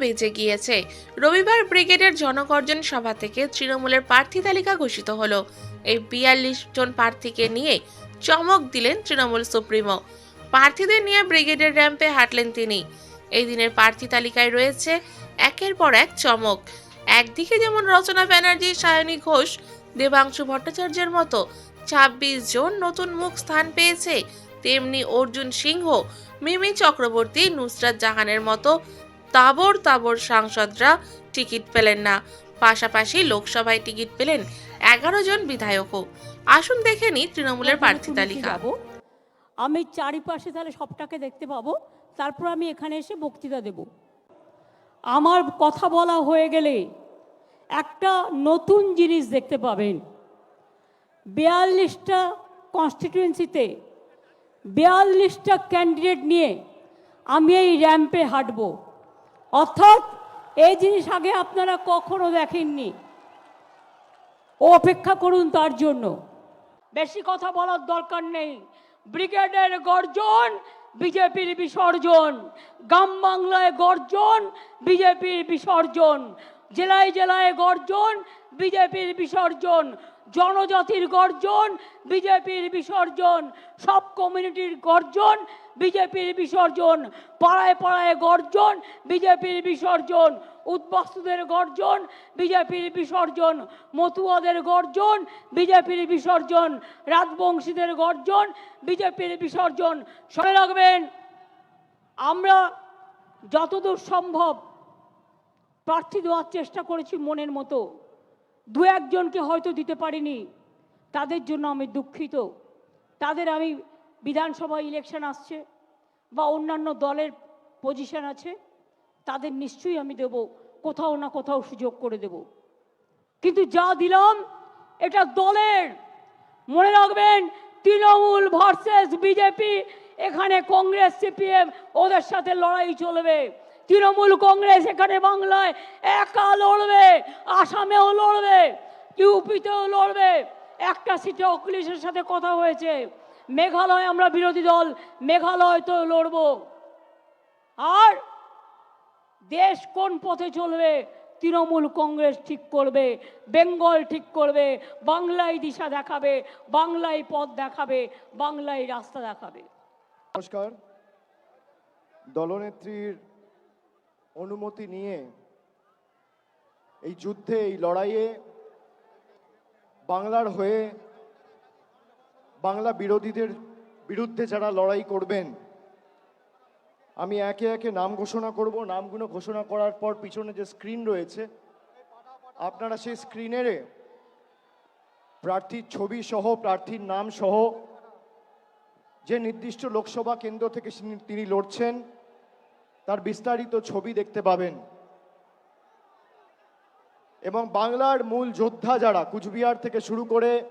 বেজে গিয়েছে। রবিবার ব্রিগেডের জনগর্জন সভা থেকে তৃণমূলের প্রার্থী তালিকা ঘোষিত হলো। এই বিয়াল্লিশ জন প্রার্থীকে নিয়ে চমক দিলেন তৃণমূল সুপ্রিমো। প্রার্থীদের নিয়ে ব্রিগেডের র্যাম্পে হাঁটলেন তিনি। এই দিনের প্রার্থী তালিকায় রয়েছে একের পর এক চমক। একদিকে যেমন রচনা ব্যানার্জি সায়নী ঘোষ, দেবাংশু ভট্টাচার্যের মতো ছাব্বিশ জন নতুন মুখ স্থান পেয়েছে, তেমনি অর্জুন সিংহ, মিমি চক্রবর্তী, নুসরাত জাহানের মতো তাবর তাবর সাংসদরা টিকিট পেলেন না। পাশাপাশি লোকসভায় টিকিট পেলেন এগারো জন বিধায়কও। আসুন দেখে নি তৃণমূলের প্রার্থী তালিকা। আমি চারিপাশে তাহলে সবটাকে দেখতে পাবো। তারপর আমি এখানে এসে বক্তৃতা দেব। আমার কথা বলা হয়ে গেলে একটা নতুন জিনিস দেখতে পাবেন। বিয়াল্লিশটা কনস্টিটিউয়েন্সিতে বিয়াল্লিশটা ক্যান্ডিডেট নিয়ে আমি এই র্যাম্পে হাঁটবো। অর্থাৎ এই জিনিস আগে আপনারা কখনো দেখেননি। অপেক্ষা করুন তার জন্য। বেশি কথা বলার দরকার নেই। ব্রিগেডের গর্জন, বিজেপির বিসর্জন। গ্রাম বাংলায় গর্জন, বিজেপির বিসর্জন। জেলায় জেলায় গর্জন, বিজেপির বিসর্জন। জনজাতির গর্জন, বিজেপির বিসর্জন, সব কমিউনিটির গর্জন, বিজেপির বিসর্জন, পাড়ায় পাড়ায় গর্জন, বিজেপির বিসর্জন, উদ্বাস্তুদের গর্জন, বিজেপির বিসর্জন, মতুয়াদের গর্জন, বিজেপির বিসর্জন, রাজবংশীদের গর্জন, বিজেপির বিসর্জন। শুনে রাখবেন। আমরা যতদূর সম্ভব প্রার্থী দেওয়ার চেষ্টা করেছি মনের মতো। দু একজনকে হয়তো দিতে পারিনি। তাদের জন্য আমি দুঃখিত। তাদের আমি বিধানসভা ইলেকশন আসছে বা অন্যান্য দলের পজিশন আছে, তাদের নিশ্চয়ই আমি দেব। কোথাও না কোথাও সুযোগ করে দেব। কিন্তু যা দিলাম, এটা দলের। মনে রাখবেন, তৃণমূল ভার্সেস বিজেপি এখানে কংগ্রেস সিপিএম ওদের সাথে লড়াই চলবে। তৃণমূল কংগ্রেস এখানে বাংলায় একা লড়বে, আসামেও লড়বে, ইউপিতেও লড়বে। একটা সিটে অখিলেশের সাথে কথা হয়েছে, মেঘালয় আমরা বিরোধী দল মেঘালয় তো লড়বো। আর দেশ কোন পথে চলবে, তৃণমূল কংগ্রেস ঠিক করবে, বেঙ্গল ঠিক করবে, বাংলায় দিশা দেখাবে, বাংলায় পথ দেখাবে, বাংলায় রাস্তা দেখাবে। নমস্কার। দলনেত্রীর অনুমতি নিয়ে এই যুদ্ধে, এই লড়াইয়ে বাংলার হয়ে বাংলা বিরোধীদের বিরুদ্ধে যারা লড়াই করবেন, আমি একে একে নাম ঘোষণা করব। নামগুলো ঘোষণা করার পর পিছনে যে স্ক্রিন রয়েছে, আপনারা সেই স্ক্রিনের প্রার্থীর ছবি সহ, প্রার্থীর নাম সহ, যে নির্দিষ্ট লোকসভা কেন্দ্র থেকে তিনি- লড়ছেন তার বিস্তারিত ছবি দেখতে পাবেন। এবং বাংলার মূল যোদ্ধা যারা, কুচবিহার থেকে শুরু করে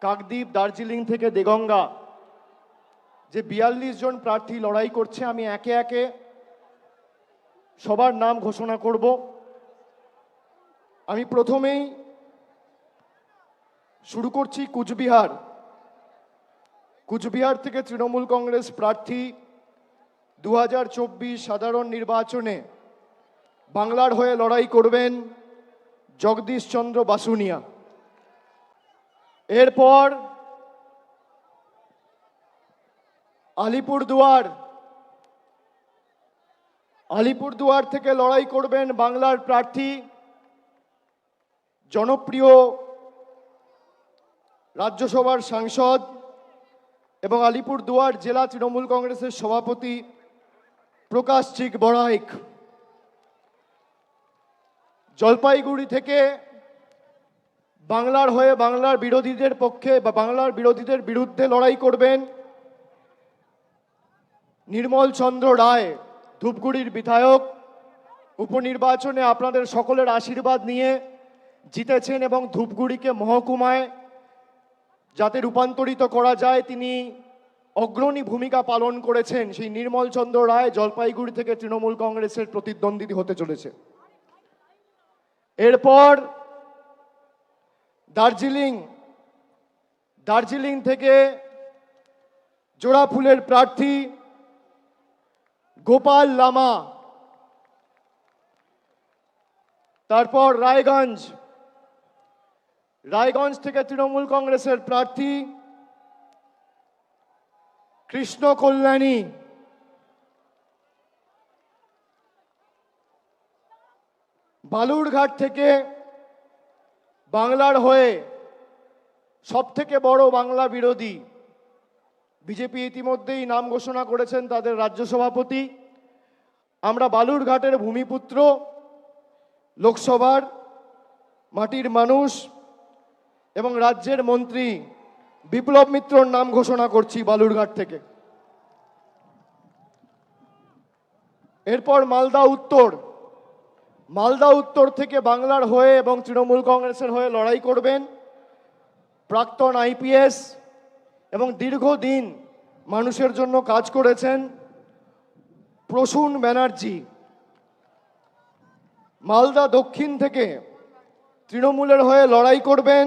কাকদ্বীপ, দার্জিলিং থেকে দেগঙ্গা, যে বিয়াল্লিশ জন প্রার্থী লড়াই করছে, আমি একে একে সবার নাম ঘোষণা করব। আমি প্রথমেই শুরু করছি কুচবিহার। কুচবিহার থেকে তৃণমূল কংগ্রেস প্রার্থী দু হাজার চব্বিশ সাধারণ নির্বাচনে বাংলার হয়ে লড়াই করবেন জগদীশ চন্দ্র বাসুনিয়া। এরপর আলিপুরদুয়ার। আলিপুরদুয়ার থেকে লড়াই করবেন বাংলার প্রার্থী, জনপ্রিয় রাজ্যসভার সাংসদ এবং আলিপুরদুয়ার জেলা তৃণমূল কংগ্রেসের সভাপতি প্রকাশ চিক বড়াইক। জলপাইগুড়ি থেকে বাংলার হয়ে বাংলার বিরোধীদের পক্ষে বা বাংলার বিরোধীদের বিরুদ্ধে লড়াই করবেন নির্মল চন্দ্র রায়, ধূপগুড়ির বিধায়ক। উপনির্বাচনে আপনাদের সকলের আশীর্বাদ নিয়ে জিতেছেন এবং ধূপগুড়িকে মহকুমায় যাতে রূপান্তরিত করা যায়, তিনি অগ্রণী ভূমিকা পালন করেছেন সেই নির্মল চন্দ্র রায় জলপাইগুড়ি থেকে তৃণমূল কংগ্রেসের প্রতিদ্বন্দ্বী হতে চলেছে। এরপর দার্জিলিং দার্জিলিং থেকে জোড়াফুলের প্রার্থী গোপাল লামা। তারপর রায়গঞ্জ রায়গঞ্জ থেকে তৃণমূল কংগ্রেসের প্রার্থী কৃষ্ণ কল্যাণী। বালুরঘাট থেকে বাংলার হয়ে সব থেকে বড় বাংলা বিরোধী বিজেপি ইতিমধ্যেই নাম ঘোষণা করেছেন তাদের রাজ্য সভাপতি। আমরা বালুরঘাটের ভূমিপুত্র, লোকসভার মাটির মানুষ এবং রাজ্যের মন্ত্রী বিপ্লব মিত্রর নাম ঘোষণা করছি বালুরঘাট থেকে। এরপর মালদা উত্তর। মালদা উত্তর থেকে বাংলার হয়ে এবং তৃণমূল কংগ্রেসের হয়ে লড়াই করবেন প্রাক্তন আইপিএস এবং দীর্ঘদিন মানুষের জন্য কাজ করেছেন প্রসূন ব্যানার্জি। মালদা দক্ষিণ থেকে তৃণমূলের হয়ে লড়াই করবেন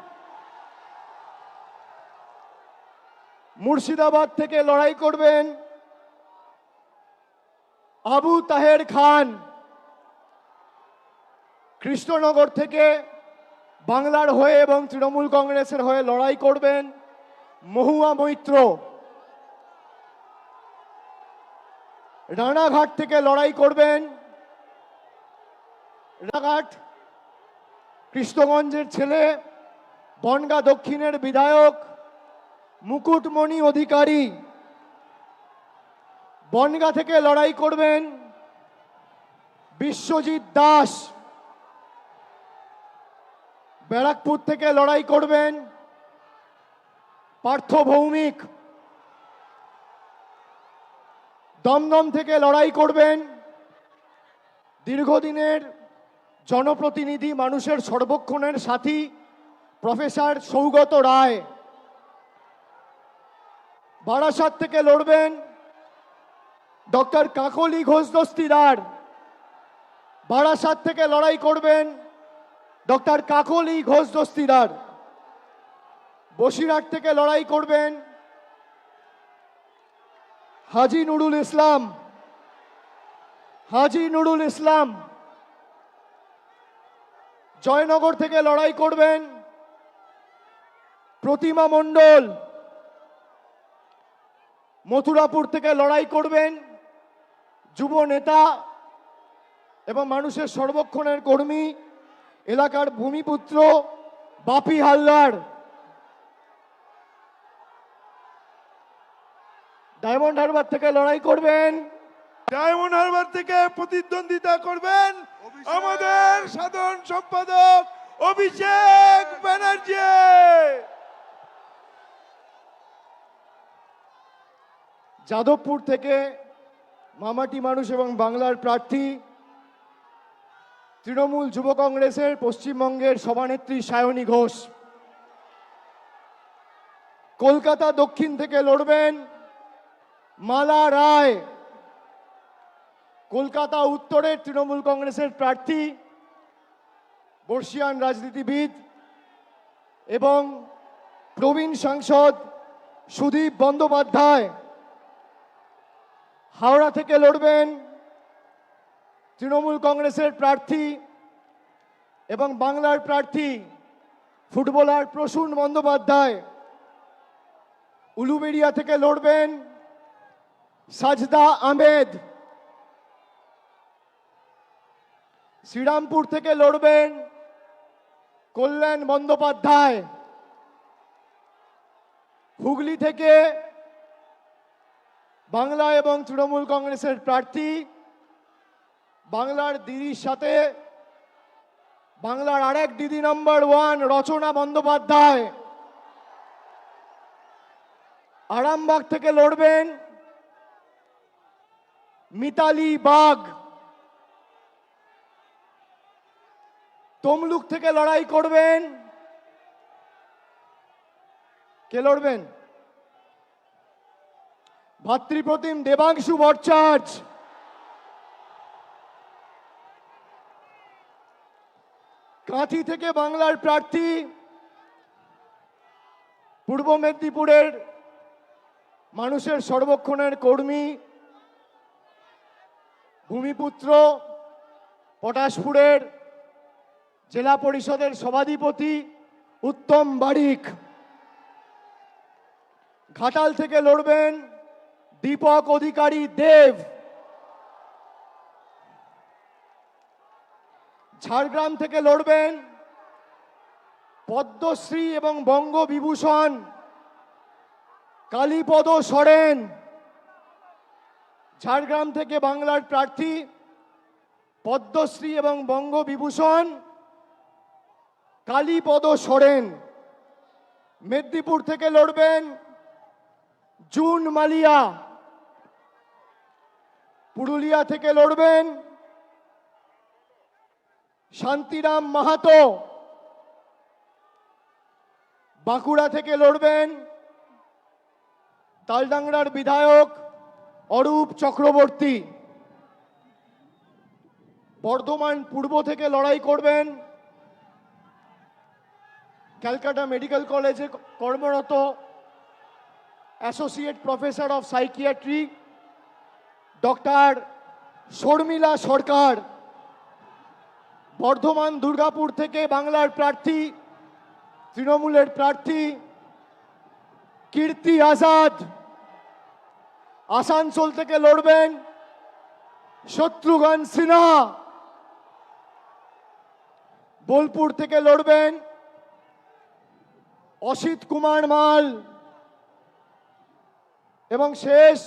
মুর্শিদাবাদ থেকে লড়াই করবেন আবু তাহের খান, কৃষ্ণনগর থেকে বাংলার হয়ে এবং তৃণমূল কংগ্রেসের হয়ে লড়াই করবেন মহুয়া মৈত্র। রানাঘাট থেকে লড়াই করবেন রানাঘাট কৃষ্ণগঞ্জের ছেলে, বনগা দক্ষিণের বিধায়ক। মুকুটমণি অধিকারী, বনগা থেকে লড়াই করবেন বিশ্বজিৎ দাস। ব্যারাকপুর থেকে লড়াই করবেন পার্থ ভৌমিক। দমদম থেকে লড়াই করবেন দীর্ঘদিনের জনপ্রতিনিধি মানুষের সর্বক্ষণের সাথী প্রফেসর সৌগত রায়। বারাসাত থেকে লড়বেন ডক্টর কাকলি ঘোষ দস্তিদার। বারাসাত থেকে লড়াই করবেন ডক্টর কাকলি ঘোষ দস্তিদার। বসিরহাট থেকে লড়াই করবেন হাজি নুরুল ইসলাম। হাজি নুরুল ইসলাম। জয়নগর থেকে লড়াই করবেন প্রতিমা মণ্ডল। মথুরাপুর থেকে লড়াই করবেন যুব নেতা এবং মানুষের সর্বক্ষণের কর্মী এলাকার ভূমিপুত্র বাপি হালদার। ডায়মন্ড হারবার থেকে লড়াই করবেন। ডায়মন্ড হারবার থেকে প্রতিদ্বন্দ্বিতা করবেন আমাদের সাধারণ সম্পাদক অভিষেক ব্যানার্জি। যাদবপুর থেকে মামাটি মানুষ এবং বাংলার প্রার্থী তৃণমূল যুব কংগ্রেসের পশ্চিমবঙ্গের সভানেত্রী সায়নী ঘোষ। কলকাতা দক্ষিণ থেকে লড়বেন মালা রায়। কলকাতা উত্তরের তৃণমূল কংগ্রেসের প্রার্থী, বর্ষিয়ান রাজনীতিবিদ এবং প্রবীণ সাংসদ সুদীপ বন্দ্যোপাধ্যায়। হাওড়া থেকে লড়বেন তৃণমূল কংগ্রেসের প্রার্থী এবং বাংলার প্রার্থী ফুটবলার প্রসূন বন্দ্যোপাধ্যায়। উলুবেড়িয়া থেকে লড়বেন সাজদা আহমেদ। শ্রীরামপুর থেকে লড়বেন কল্যাণ বন্দ্যোপাধ্যায়। হুগলি থেকে বাংলা এবং তৃণমূল কংগ্রেসের প্রার্থী, বাংলার দিদির সাথে বাংলার আরেক দিদি নম্বর ওয়ান রচনা বন্দ্যোপাধ্যায়। আরামবাগ থেকে লড়বেন মিতালি বাগ তমলুক থেকে লড়াই করবেন। কে লড়বেন? ভাতৃপ্রতিম দেবাংশু ভট্টাচার্য। কাঁথি থেকে বাংলার প্রার্থী পূর্ব মেদিনীপুরের মানুষের সর্বক্ষণের কর্মী, ভূমিপুত্র, পটাশপুরের জেলা পরিষদের সভাধিপতি উত্তম বারিক। ঘাটাল থেকে লড়বেন দীপক অধিকারী দেব। ঝাড়গ্রাম থেকে লড়বেন পদ্মশ্রী এবং বঙ্গবিভূষণ কালীপদ সরেন। ঝাড়গ্রাম থেকে বাংলার প্রার্থী পদ্মশ্রী এবং বঙ্গবিভূষণ কালীপদ সরেন। মেদিনীপুর থেকে লড়বেন জুন মালিয়া। পুরুলিয়া থেকে লড়বেন শান্তিরাম মাহাতো। বাঁকুড়া থেকে লড়বেন তালডাংরার বিধায়ক অরূপ চক্রবর্তী। বর্ধমান পূর্ব থেকে লড়াই করবেন ক্যালকাটা মেডিকেল কলেজে কর্মরত associate professor of psychiatry. Doctor Sharmila Sarkar, Bardhaman Durgapur থেকে বাংলার প্রার্থী, তৃণমূলের প্রার্থী, কীর্তি আজাদ, আসানসোল থেকে লড়বেন শত্রুঘ্ন সিনহা, বোলপুর থেকে লড়বেন অসিত কুমার মাল, এবং শেষ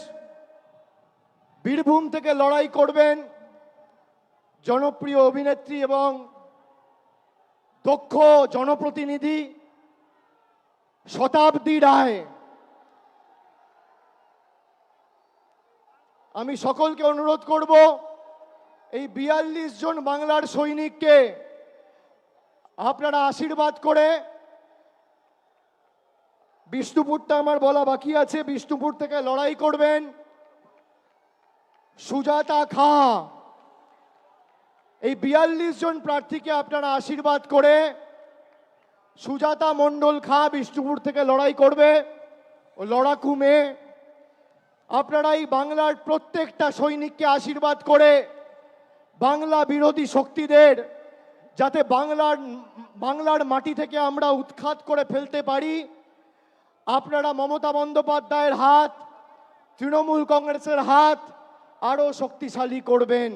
বীরভূম থেকে লড়াই করবেন জনপ্রিয় অভিনেত্রী এবং দক্ষ জনপ্রতিনিধি শতাব্দী রায়। আমি সকলকে অনুরোধ করব, এই বিয়াল্লিশ জন বাংলার সৈনিককে আপনারা আশীর্বাদ করে, বিষ্ণুপুরটা আমার বলা বাকি আছে, বিষ্ণুপুর থেকে লড়াই করবেন। সুজাতা খা। এই বিয়াল্লিশ জন প্রার্থীকে আপনারা আশীর্বাদ করে সুজাতা মণ্ডল খা বিষ্ণুপুর থেকে লড়াই করবে ও লড়াকু মেয়ে। আপনারা এই বাংলার প্রত্যেকটা সৈনিককে আশীর্বাদ করে বাংলা বিরোধী শক্তিদের যাতে বাংলার বাংলার মাটি থেকে আমরা উৎখাত করে ফেলতে পারি। আপনারা মমতা বন্দ্যোপাধ্যায়ের হাত, তৃণমূল কংগ্রেসের হাত আরও শক্তিশালী করবেন।